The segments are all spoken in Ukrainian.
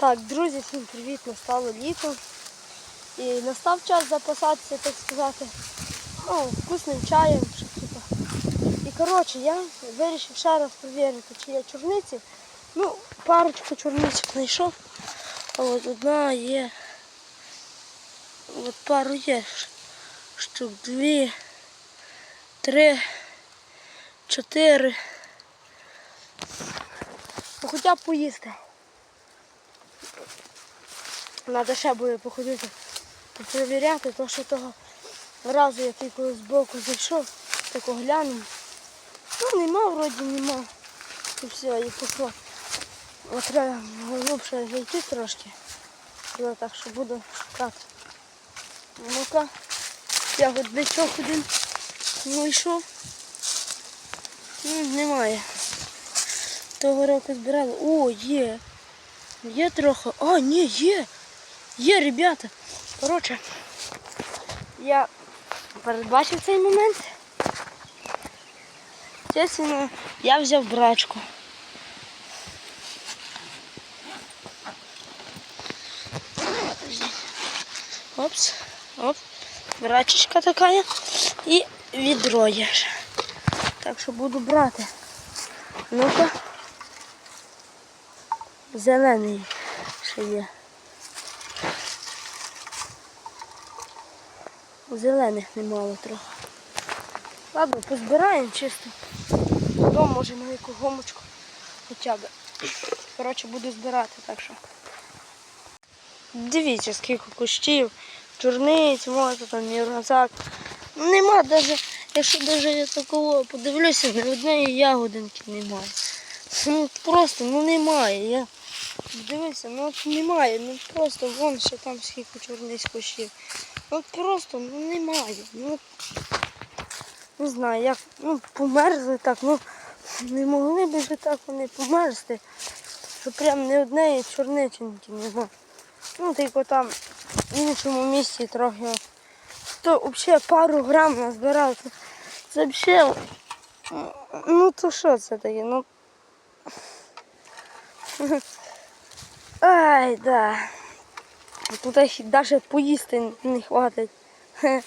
Так, друзі, всім привіт, настало літо. І настав час запасатися, так сказати, ну, вкусним чаєм. Щоб, типа. І коротше, я вирішив ще раз перевірити, чи є чорниці. Ну, парочку чорничок знайшов. От одна є. От пару є. Штук дві, три, чотири. Ну, хоча б поїсти. Треба ще буде походити перевіряти, то що того разу я тільки збоку зайшов, так оглянув. Ну нема, вроді нема. І все, і пішло. От треба глибше зайти трошки. Ну, так що буду шукати. Ну-ка, я от бичок один ну Немає. Того року збирали. О, є. Є трохи. А, ні, є. Є, ребята. Коротше, я передбачив цей момент. Чесно, я взяв брачку. Опс, оп, брачечка така. І відро є. Так що буду брати. Ну-ка. Зелений ще є. Зелених немало трохи. Ладно, позбираємо чисто. Потім може на яку гомочку хоча б. Коротше, буду збирати, так що. Дивіться, скільки кущів, чорниць, може там мірозак. Ну нема навіть, якщо навіть я такого подивлюся, ні однієї ягодинки немає. Ну просто ну немає. Я дивився, ну от немає, ну просто вон ще там скільки чорниць кущів. Ну просто ну немає. Ну не знаю, як ну померзли так, ну не могли б вже так вони померзти, що прям не однієї чорниченьки нема. Ну тільки там в іншому місці трохи. То взагалі пару грам назбирав. Це, це взагалі. Ну то що це таке? Ну. Ай, да. Тут навіть поїсти не хватить. Не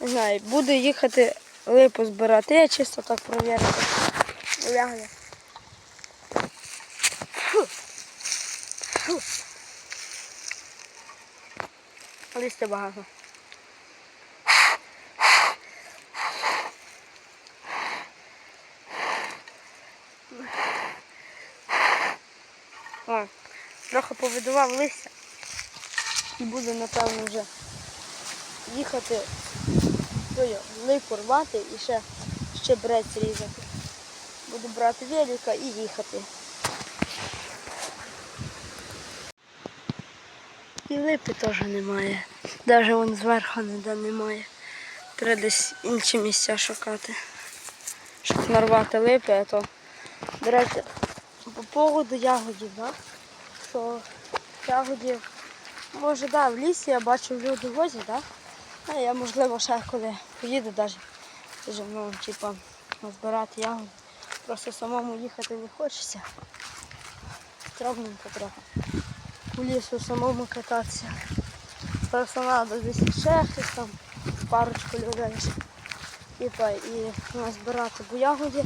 знаю, буду їхати липу збирати. Я чисто так. Фу. Фу. Листя багато. О, трохи повидував листя і буду, напевно, вже їхати липу рвати і ще щебрець різати. Буду брати велика і їхати. І липи теж немає. Навіть вон зверху ніде немає. Треба десь інші місця шукати. Щоб нарвати липи, а то, до по поводу ягодів, да? Що ягодів, може, да, в лісі я бачу люди возять, да? а я можливо ще коли поїду навіть, ну, типа, збирати ягоди. Просто самому їхати не хочеться. Травненько трохи. У лісу самому кататися. Просто треба десь ще хтось там, парочку людей. Типа, і ну, збирати бо ягоді.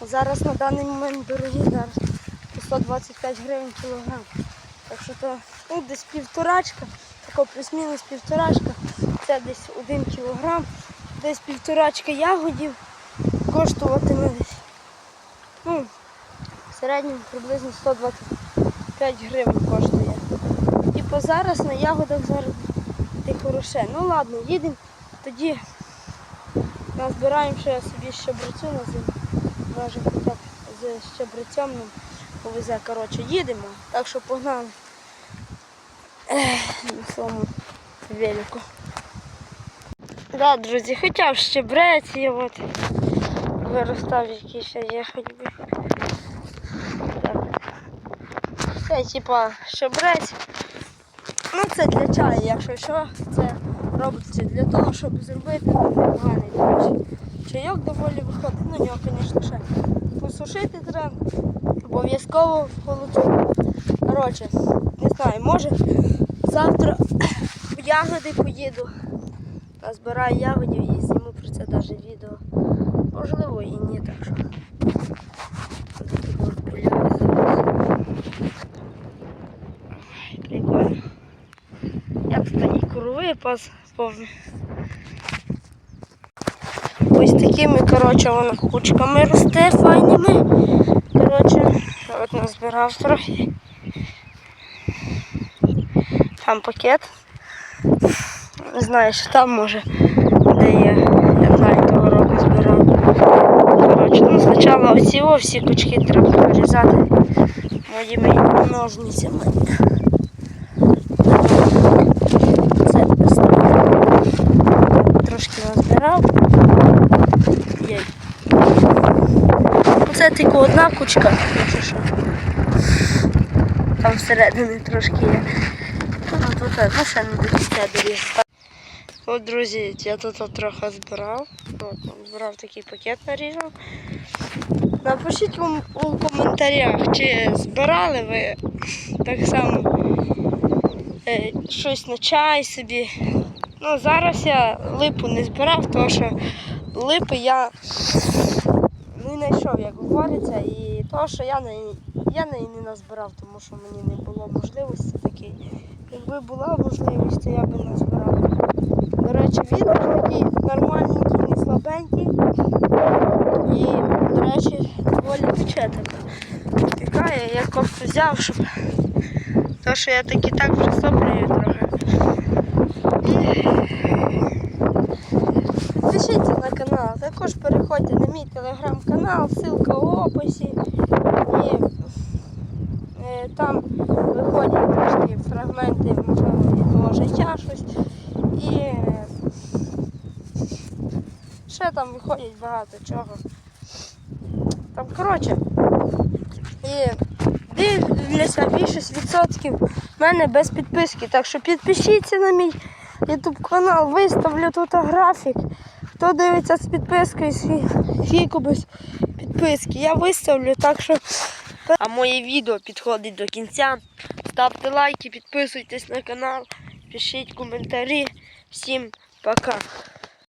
Зараз на даний момент дорогі, зараз 125 гривень кілограм. Так що то ну, десь півторачка, тако плюс-мінус півторачка. Це десь один кілограм, десь півторачка ягодів коштуватиме десь. Ну, в середньому приблизно 125 гривень коштує. І зараз на ягодах зараз ти хороше. Ну ладно, їдемо, тоді назбираємо ще собі щебрецю на зиму. Може хоча б з щебрецем повезе. Коротше, їдемо, так що погнали на своєму велику. Да, друзі, хоча б щебрець є, от виростав, який ще є хоч би. Так. Це типа щебрець. Ну це для чаю, якщо що, це робиться для того, щоб зробити поганий. Чайок доволі виходить, ну нього, звісно, ще посушити треба, обов'язково в. Коротше, не знаю, може завтра в ягоди поїду. Назбираю ягодів і зніму про це навіть відео. Можливо і ні, так що. Прикольно. Я тут і корови пас повні. Ось такими, коротше, воно кучками росте файними. Коротше, от назбирав трохи. Там пакет. Не знаю, що там може, де є. Я знаю, того року збирав. Коротше, ну спочатку о, всі кучки треба вирізати моїми ножницями. Це трошки назбирав. Є. Одна кучка. Там всередині трошки є. Ну, тут ну, ще не до кінця. От, друзі, я тут трохи збирав. От, збирав такий пакет нарізав. Напишіть вам у коментарях, чи збирали ви так само е, щось на чай собі. Ну, зараз я липу не збирав, тому що липи я знайшов, як говориться, і то, що я неї, я неї не назбирав, тому що мені не було можливості такої. Якби була можливість, то я би назбирав. До речі, відео такий нормальненький, не слабенький. І, до речі, доволі пече. Пікає, я кофту взяв, щоб. То, що я таки так присоплюю трохи. Підпишіться на канал, також переходьте на мій телеграм-канал, ссылка в описі. І е, там виходять трошки фрагменти мого життя щось. І е, ще там виходять багато чого. Там, коротше, і дивляться більшість відсотків в мене без підписки. Так що підпишіться на мій YouTube канал, виставлю тут графік. Хто дивиться з підпискою, скільки без підписки. Я виставлю, так що. А моє відео підходить до кінця. Ставте лайки, підписуйтесь на канал, пишіть коментарі. Всім пока.